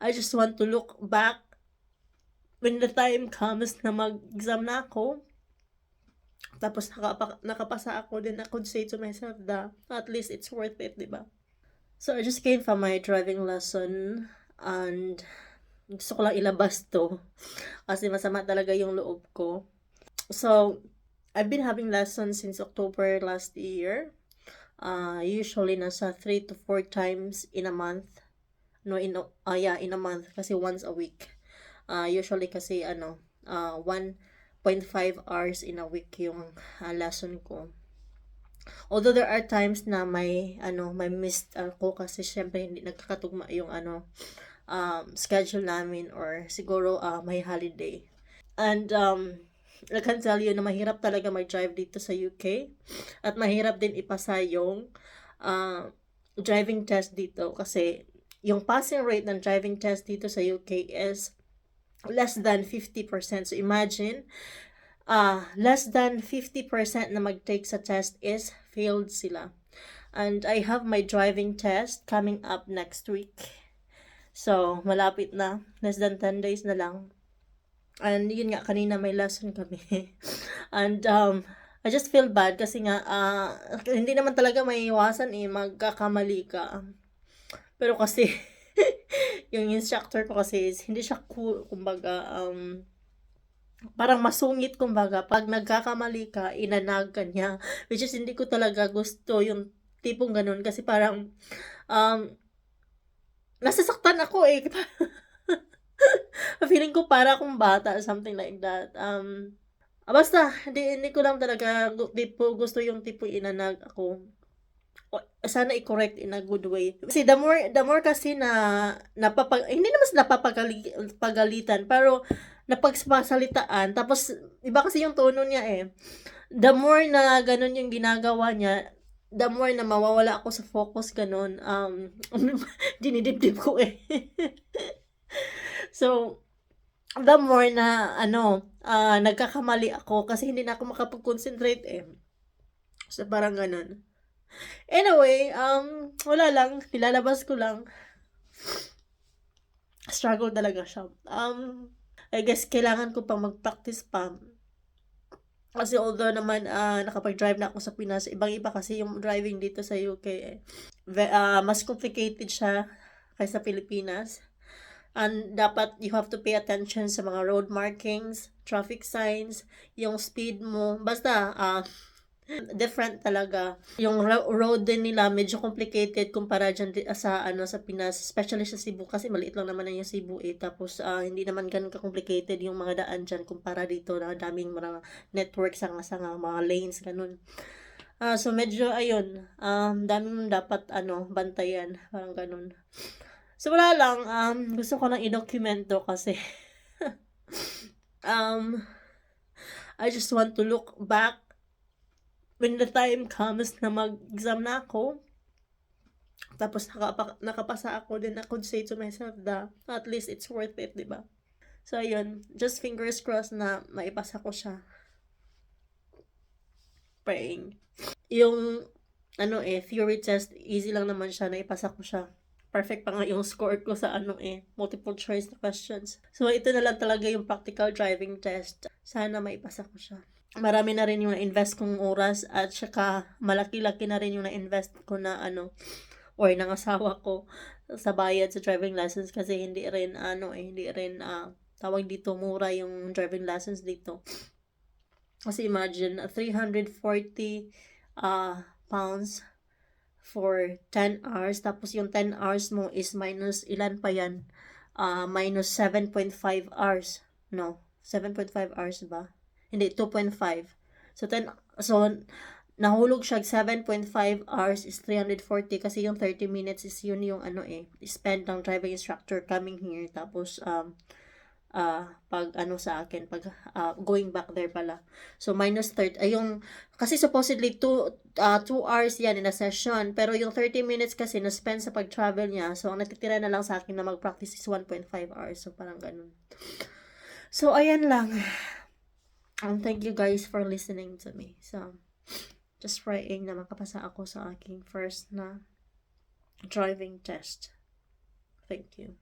I just want to look back when the time comes na mag-exam na ako. Tapos nakapa- nakapasa ako, then I could say to myself that at least it's worth it, di ba? So I just came from my driving lesson and gusto ko lang ilabas to kasi masama talaga yung loob ko. So, I've been having lessons since October last year. Uh, usually nasa 3 to 4 times in a month. No, in, uh, yeah, in a month kasi once a week. Uh, usually kasi ano, uh, 1.5 hours in a week yung uh, lesson ko. Although there are times na may ano, may missed ako kasi syempre hindi nagkakatugma yung ano um, schedule namin or siguro uh, may holiday. And um, I can tell you na mahirap talaga mag-drive dito sa UK at mahirap din ipasa yung uh, driving test dito kasi yung passing rate ng driving test dito sa UK is less than 50%. So imagine, uh, less than 50% na mag-take sa test is failed sila. And I have my driving test coming up next week. So, malapit na. Less than 10 days na lang. And yun nga, kanina may lesson kami. And um, I just feel bad kasi nga, uh, hindi naman talaga may iwasan eh, magkakamali ka. Pero kasi, yung instructor ko kasi is, hindi siya cool, kumbaga, um, parang masungit kumbaga, pag nagkakamali ka, inanag ka niya. Which is, hindi ko talaga gusto yung tipong ganun kasi parang, um, nasasaktan ako eh. Feeling ko para akong bata, something like that. Um, ah, basta, hindi, hindi ko lang talaga tipo, gusto yung tipo inanag ako. Sana i-correct in a good way. Kasi the more, the more kasi na, napapag, hindi naman sa napapagalitan, pero napagsasalitaan, tapos, iba kasi yung tono niya eh. The more na ganun yung ginagawa niya, the more na mawawala ako sa focus, ganun, um, dinidibdib ko eh. so, the more na, ano, ah, nagkakamali ako kasi hindi na ako makapag-concentrate eh. So, parang ganun. Anyway, um, wala lang, nilalabas ko lang. Struggle talaga siya. Um, I guess kailangan ko pang mag-practice pa. Kasi although naman ah, nakapag-drive na ako sa Pinas, ibang-iba kasi yung driving dito sa UK eh. Ah, mas complicated siya kaysa Pilipinas. And dapat you have to pay attention sa mga road markings, traffic signs, yung speed mo. Basta, ah, different talaga. Yung ro- road din nila medyo complicated kumpara dyan sa ano sa Pinas, especially sa Cebu kasi maliit lang naman na yung Cebu eh. Tapos ah, hindi naman ganun ka-complicated yung mga daan dyan kumpara dito na daming mga network sanga-sanga, mga lanes ganun. Ah, so medyo ayun, um dami mong dapat ano, bantayan, parang ganun. So wala lang, um gusto ko lang i-documento kasi um I just want to look back when the time comes na mag-exam na ako, tapos nakapa- nakapasa ako, then I could say to myself that at least it's worth it, di ba? So, ayun. Just fingers crossed na maipasa ko siya. Praying. Yung, ano eh, theory test, easy lang naman siya, naipasa ko siya. Perfect pa nga yung score ko sa ano eh, multiple choice na questions. So, ito na lang talaga yung practical driving test. Sana maipasa ko siya marami na rin yung na-invest kong oras at saka malaki-laki na rin yung na-invest ko na ano or ng asawa ko sa bayad sa driving license kasi hindi rin ano eh, hindi rin ah, tawag dito mura yung driving license dito. Kasi imagine, ah, 340 uh, pounds for 10 hours. Tapos yung 10 hours mo is minus ilan pa yan? Ah, minus 7.5 hours. No, 7.5 hours ba? Hindi, 2.5. So, 10, so, nahulog siya 7.5 hours is 340 kasi yung 30 minutes is yun yung ano eh, spend ng driving instructor coming here. Tapos, um, uh, pag ano sa akin, pag uh, going back there pala. So, minus 30, ay yung, kasi supposedly 2 uh, 2 hours yan in a session, pero yung 30 minutes kasi na-spend sa pag-travel niya, so ang natitira na lang sa akin na mag-practice is 1.5 hours. So, parang ganun. So, ayan lang. Um, thank you guys for listening to me. So, just praying na makapasa ako sa aking first na driving test. Thank you.